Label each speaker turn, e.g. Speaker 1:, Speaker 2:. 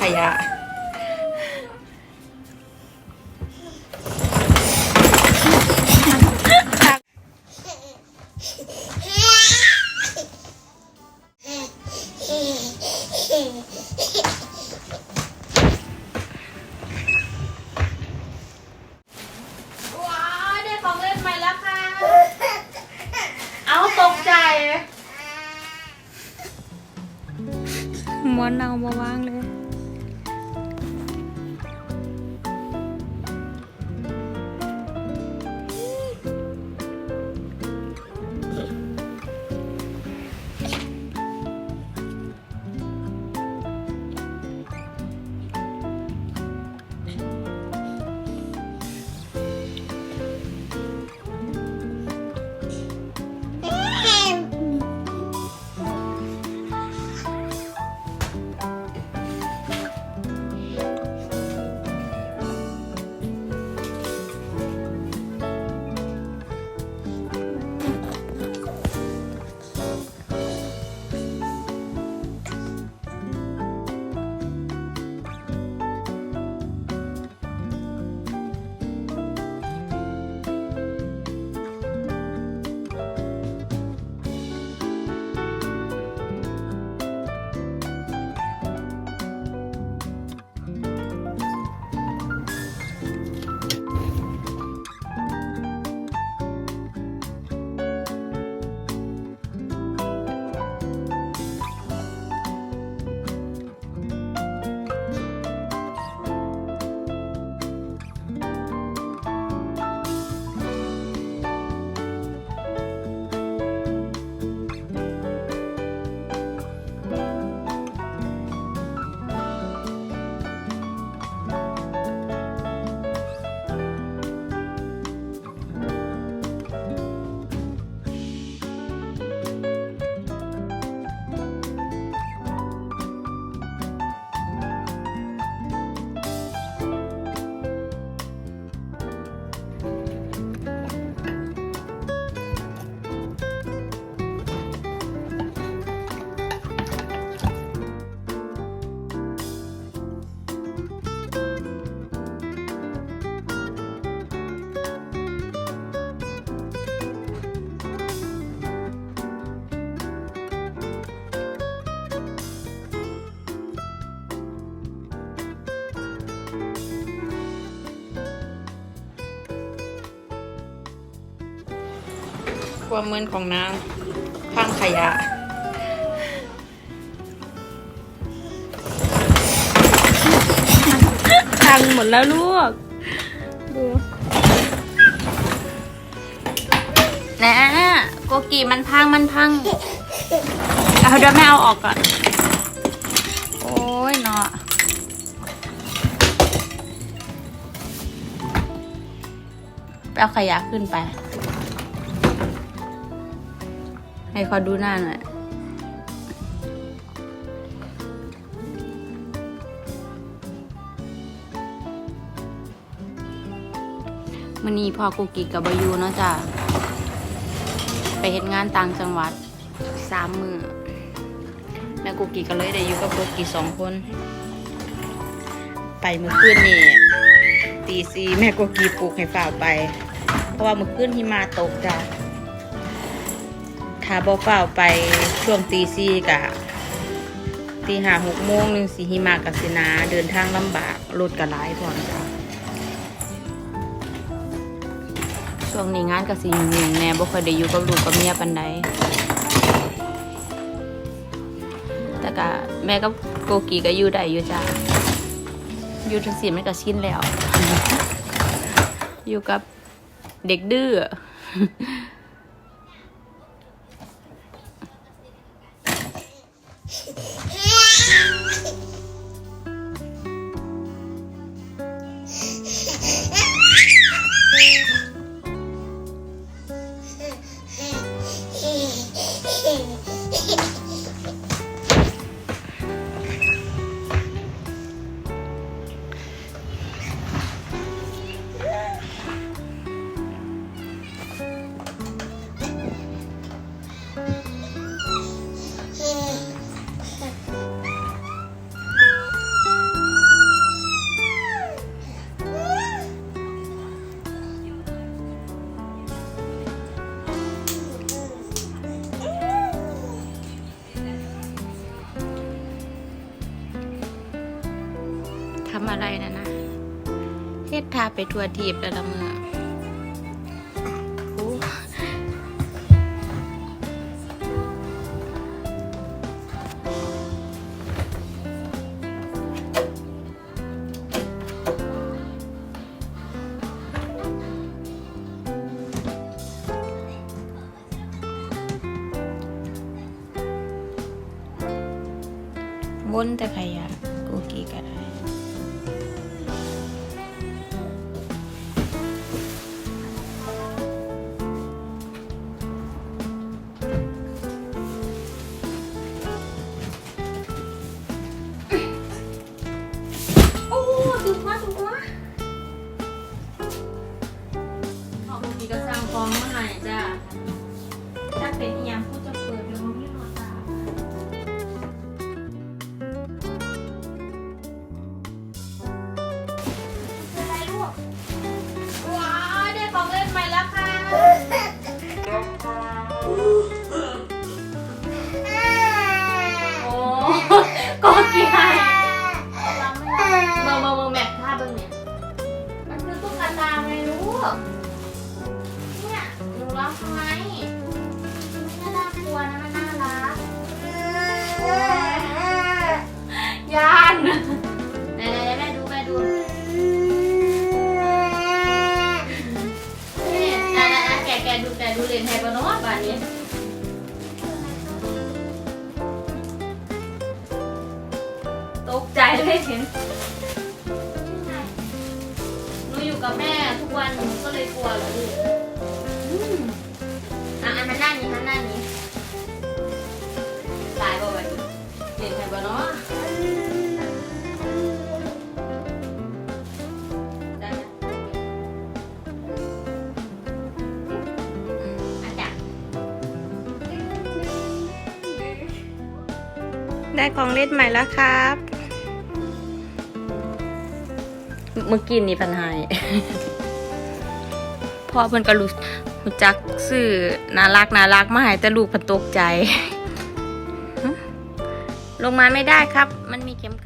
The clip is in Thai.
Speaker 1: ขยะ
Speaker 2: ว้าวได้ของเล่นใหม่แล้วค่ะ เอาตกใจ
Speaker 1: ม้วนเอามาว่า ความมึนของนางพังขยะ พังหมดแล้วลูก ดูนะโกกีมันพังมันพัง เอาเดี๋ยวแม่เอาออกก่อน โอ้ยเนาะไปเอาขยะขึ้นไป ให้เขาดูหน้าหน่อยมันนี้พอกูกิกับบายูเนาะจ้ะ ไปเฮ็ดงานต่างจังหวัดสามมือแม่กูกิก็เลยได้อยู่กับกูกิสองคน ไปเมื่อคืนนี่ตีซีแม่กูกีปลุกให้ฝ่าไป เพราะว่าเมื่อคืนหิมาตกจ้ะ ถ้าบ่เฝ้าไปช่วงตีสี่กะตีห้าหกโมงหนึ่งสีหิมากับสินาเดินทางลำบากรถกระไรพร้อมจ้ะช่วงนี้งานกสิยุ่งแน่บ่ค่อยได้อยู่กับลูกกับเมียปันใดแต่กะแม่กับโกกีก็อยู่ได้อยู่จ้ะอยู่ทั้งสี่ไมันก็ชินแล้ว อยู่กับเด็กดื้อ อะไรนะนะเฮ็ดทาไปทัวทีบแล้วละเมื่อโอ้วนแต่ขยะ
Speaker 2: ร้องทำไมไม่น่ากลัวนะมันน่ารักยานไหนไหนไหนแม่ดูแม่ดูนี่ไหนไหนไหนแกะแกะดูแกะดูเลนไฮบานอสบ้านนี้ตกใจเลยเห็นหนูอยู่กับแม่ทุกวันหนูก็เลยกลัวเหรอลูก ได้
Speaker 1: ของเล่นใหม่แล้วครับ เมื่อกี้นี่ปัญหาพ่อเพิ่นก็รู้รู้จักซื้อน่ารักน่ารักมาให้แต่ลูกพันตกใจ ลงมาไม่ได้ครับ มันมีเข็มกัด